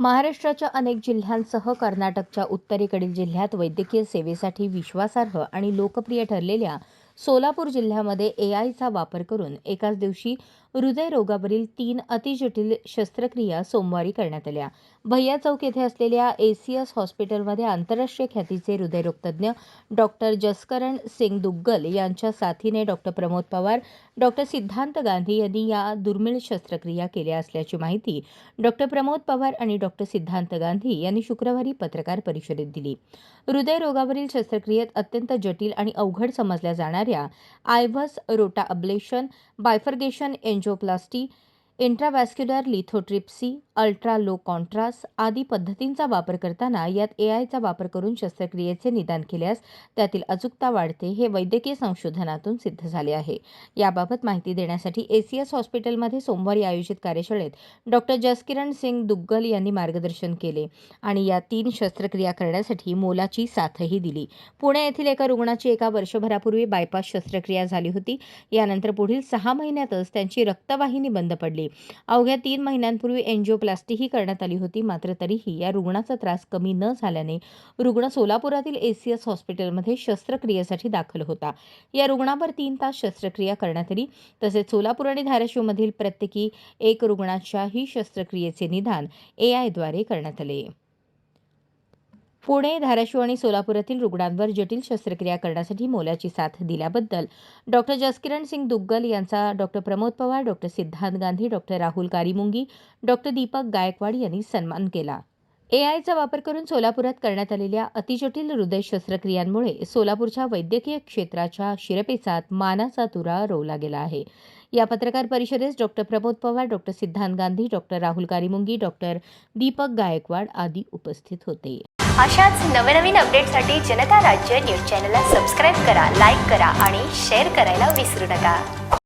महाराष्ट्राच्या अनेक जिल्ह्यांसह कर्नाटकच्या उत्तरेकडील जिल्ह्यात वैद्यकीय सेवेसाठी विश्वासार्ह आणि लोकप्रिय ठरलेल्या सोलापूर जिल्ह्यामध्ये एआयचा वापर करून एकाच दिवशी हृदयरोगावरील तीन अतिजटिल शस्त्रक्रिया सोमवारी करण्यात आल्या. भैया चौक येथे असलेल्या एसीएस हॉस्पिटलमध्ये आंतरराष्ट्रीय ख्यातीचे हृदयरोग तज्ज्ञ डॉक्टर जसकरण सिंग दुग्गल यांच्या साथीने डॉक्टर प्रमोद पवार डॉक्टर सिद्धांत गांधी यांनी या दुर्मिळ शस्त्रक्रिया केल्या असल्याची माहिती डॉक्टर प्रमोद पवार आणि डॉक्टर सिद्धांत गांधी यांनी शुक्रवारी पत्रकार परिषदेत दिली. हृदयरोगावरील शस्त्रक्रियेत अत्यंत जटिल आणि अवघड समजल्या जाणाऱ्या IVUS rotablation bifurcation angioplasty intravascular lithotripsy ultra low contrast आदी पद्धतींचा वापर करताना यात ए आयचा वापर करून शस्त्रक्रियेचे निदान केल्यास त्यातील अचूकता वाढते हे वैद्यकीय संशोधनातून सिद्ध झाले आहे. याबाबत माहिती देण्यासाठी एसीएस हॉस्पिटलमध्ये सोमवारी आयोजित कार्यशाळेत डॉक्टर जसकिरण सिंग दुग्गल यांनी मार्गदर्शन केले आणि या तीन शस्त्रक्रिया करण्यासाठी मोलाची साथही दिली. पुणे येथील एका रुग्णाची एका वर्षभरापूर्वी बायपास शस्त्रक्रिया झाली होती. यानंतर पुढील सहा महिन्यातच त्यांची रक्तवाहिनी बंद पडली. अवघ्या तीन महिन्यांपूर्वी एन्जिओप्लास्टीही करण्यात आली होती. मात्र तरीही या रुग्णाचा त्रास कमी न झाल्याने रुग्ण सोलापुरातील एसीएस हॉस्पिटलमध्ये शस्त्रक्रियेसाठी दाखल होता. या रुग्णावर तीन तास शस्त्रक्रिया करण्यात आली. तसेच सोलापूर आणि धाराशिवमधील प्रत्येकी एक रुग्णाच्याही शस्त्रक्रियेचे निदान एआयद्वारे करण्यात आले. पुणे धाराशिव आणि सोलापुरातील रुग्णांवर जटिल शस्त्रक्रिया करण्यासाठी मोलाची साथ दिल्याबद्दल डॉक्टर जसकिरण सिंग दुग्गल यांचा doctor Pramod Pawar doctor Siddhant Gandhi doctor Rahul Karimungi doctor Deepak Gaikwad यांनी सन्मान केला. एआयचा वापर करून सोलापुरात करण्यात आलेल्या अतिजटिल हृदय शस्त्रक्रियांमुळे सोलापूरच्या वैद्यकीय क्षेत्राच्या शिरपेचात मानाचा तुरा रोवला गेला आहे. या पत्रकार परिषदेस doctor Pramod Pawar doctor Siddhant Gandhi doctor Rahul Karimungi doctor Deepak Gaikwad आदी उपस्थित होते. अशाच नवनवीन अपडेटसाठी जनता राज्य न्यूज चॅनलला सबस्क्राईब करा लाईक करा आणि शेअर करायला विसरू नका.